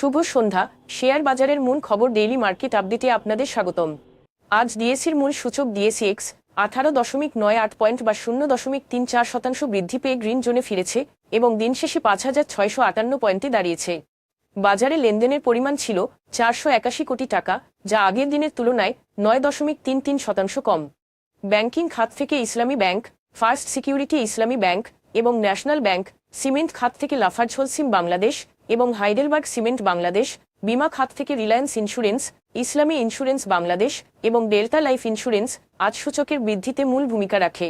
শুভ সন্ধ্যা। Share বাজারের মূল খবর ডেইলি মার্কেট আপডেটে আপনাদের স্বাগতম। আজ ডিএসির মূল সূচক ডিএসি এক্স আঠারো দশমিক নয় আট পয়েন্ট বা শূন্য দশমিক তিন চার শতাংশ বৃদ্ধি পেয়ে গ্রিন জোনে ফিরেছে এবং দিন শেষে পাঁচ হাজার ছয়শো আটান্ন পয়েন্টে দাঁড়িয়েছে। বাজারে লেনদেনের পরিমাণ ছিল চারশো একাশি কোটি টাকা, যা আগের দিনের তুলনায় নয় দশমিক তিন তিন শতাংশ কম। ব্যাংকিং খাত থেকে Islami bank, first security Islami bank এবং ন্যাশনাল ব্যাংক, সিমেন্ট খাত থেকে লাফার্জ হোলসিম বাংলাদেশ এবং হাইডেলবার্গ সিমেন্ট বাংলাদেশ, বিমা খাত থেকে reliance insurance, Islami insurance Bangladesh এবং ডেল্টা লাইফ ইন্স্যুরেন্স আজ সূচকের বৃদ্ধিতে মূল ভূমিকা রাখে।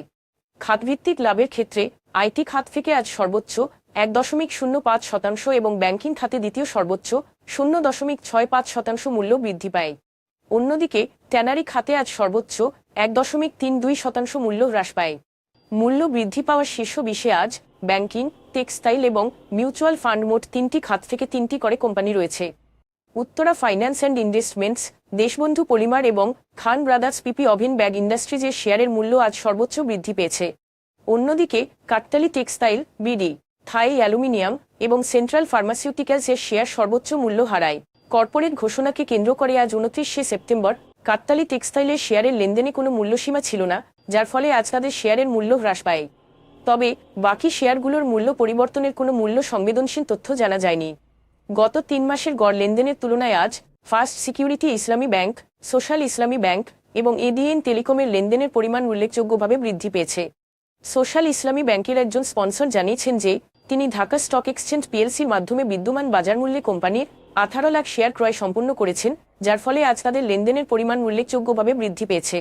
খাতভিত্তিক লাভের ক্ষেত্রে আইটি খাত থেকে আজ সর্বোচ্চ এক দশমিক শূন্য পাঁচ শতাংশ এবং ব্যাংকিং খাতে দ্বিতীয় সর্বোচ্চ শূন্য দশমিক ছয় পাঁচ শতাংশ মূল্য বৃদ্ধি পায়। অন্যদিকে, ট্যানারি খাতে আজ সর্বোচ্চ এক দশমিক তিন দুই শতাংশ মূল্য হ্রাস পায়। মূল্য বৃদ্ধি পাওয়ার শীর্ষ বিষয়ে আজ ব্যাংকিং, টেক্সটাইল এবং মিউচুয়াল ফান্ড মোট তিনটি খাত থেকে তিনটি করে কোম্পানি রয়েছে। Uttara finance and investments, Deshbandhu polymer এবং খান ব্রাদার্স পিপি অভিন ব্যাগ ইন্ডাস্ট্রিজের শেয়ারের মূল্য আজ সর্বোচ্চ বৃদ্ধি পেয়েছে। অন্যদিকে Kattali textile, BD, Thai aluminium এবং সেন্ট্রাল ফার্মাসিউটিক্যালসের শেয়ার সর্বোচ্চ মূল্য হারায়। কর্পোরেট ঘোষণাকে কেন্দ্র করে আজ উনত্রিশে সেপ্টেম্বর কাট্টালি টেক্সটাইলের শেয়ারের লেনদেনে কোনো মূল্যসীমা ছিল না, যার ফলে আজ তাদের শেয়ারের মূল্য হ্রাস পায়। তবে বাকি শেয়ারগুলোর মূল্য পরিবর্তনের কোনো মূল্য সংবেদনশীল তথ্য জানা যায়নি। গত তিন মাসের গড় লেনদেনের তুলনায় আজ first security Islami bank, social Islami bank এবং এডিএন টেলিকমের লেনদেনের পরিমাণ উল্লেখযোগ্যভাবে বৃদ্ধি পেয়েছে। সোশ্যাল ইসলামী ব্যাংকের একজন স্পন্সর জানিয়েছেন যে, তিনি ঢাকা স্টক এক্সচেঞ্জ পিএলসির মাধ্যমে বিদ্যমান বাজার মূল্যে কোম্পানির আঠারো লাখ শেয়ার ক্রয় সম্পন্ন করেছেন, যার ফলে আজ তাদের লেনদেনের পরিমাণ উল্লেখযোগ্যভাবে বৃদ্ধি পেয়েছে।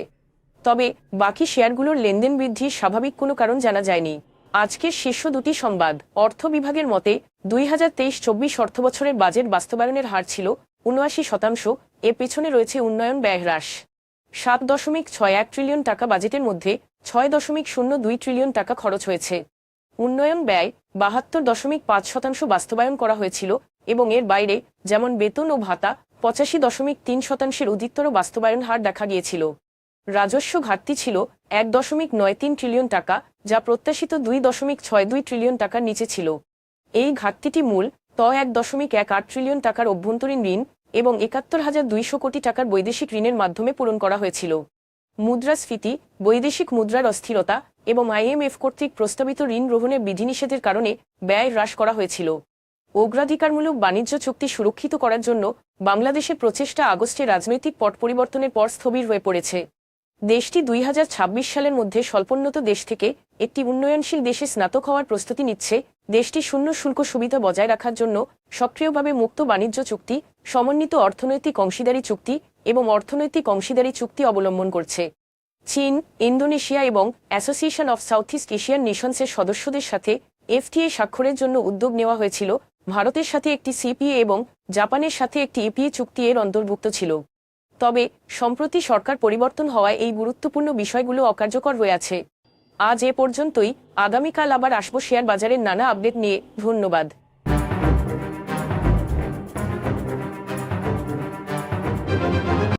তবে বাকি শেয়ারগুলোর লেনদেন বৃদ্ধির স্বাভাবিক কোনো কারণ জানা যায়নি। আজকের শীর্ষ দুটি সংবাদ। অর্থ বিভাগের মতে, দুই হাজার তেইশ চব্বিশ অর্থবছরের বাজেট বাস্তবায়নের হার ছিল উনআশি শতাংশ। এর পেছনে রয়েছে উন্নয়ন ব্যয় হ্রাস। সাত দশমিক ছয় এক ট্রিলিয়ন টাকা বাজেটের মধ্যে ছয় দশমিক শূন্য দুই ট্রিলিয়ন টাকা খরচ হয়েছে। উন্নয়ন ব্যয় বাহাত্তর দশমিক পাঁচ শতাংশ বাস্তবায়ন করা হয়েছিল এবং এর বাইরে যেমন বেতন ও ভাতা পঁচাশি দশমিক তিন শতাংশের অধিকতর বাস্তবায়ন হার দেখা গিয়েছিল। রাজস্ব ঘাটতি ছিল এক দশমিক নয় তিন ট্রিলিয়ন টাকা, যা প্রত্যাশিত দুই দশমিক ছয় দুই ট্রিলিয়ন টাকার নিচে ছিল। এই ঘাটতিটি মূল ত এক দশমিক এক আট ট্রিলিয়ন টাকার অভ্যন্তরীণ ঋণ এবং একাত্তর হাজার দুইশো কোটি টাকার বৈদেশিক ঋণের মাধ্যমে পূরণ করা হয়েছিল। মুদ্রাস্ফীতি, বৈদেশিক মুদ্রার অস্থিরতা এবং আইএমএফ কর্তৃক প্রস্তাবিত ঋণ গ্রহণের বিধিনিষেধের কারণে ব্যয় হ্রাস করা হয়েছিল। অগ্রাধিকারমূলক বাণিজ্য চুক্তি সুরক্ষিত করার জন্য বাংলাদেশের প্রচেষ্টা আগস্টে রাজনৈতিক পট পরিবর্তনের পর স্থবির হয়ে পড়েছে। দেশটি দুই হাজার ছাব্বিশ সালের মধ্যে স্বল্পোন্নত দেশ থেকে একটি উন্নয়নশীল দেশে স্নাতক হওয়ার প্রস্তুতি নিচ্ছে। দেশটি শূন্য শুল্ক সুবিধা বজায় রাখার জন্য সক্রিয়ভাবে মুক্ত বাণিজ্য চুক্তি, সমন্বিত অর্থনৈতিক অংশীদারি চুক্তি এবং অর্থনৈতিক অংশীদারি চুক্তি অবলম্বন করছে। চীন, ইন্দোনেশিয়া এবং association of south east Asian নেশনসের সদস্যদের সাথে এফটিএ স্বাক্ষরের জন্য উদ্যোগ নেওয়া হয়েছিল। ভারতের সাথে একটি সিপিএ এবং জাপানের সাথে একটি এপিএ চুক্তি এর অন্তর্ভুক্ত ছিল। তবে সম্প্রতি সরকার পরিবর্তন হওয়ায় এই গুরুত্বপূর্ণ বিষয়গুলো অকার্যকর হয়ে আছে। আজ এ পর্যন্তই। আগামীকাল আবার আসব শেয়ার বাজারের নানা আপডেট নিয়ে। ধন্যবাদ।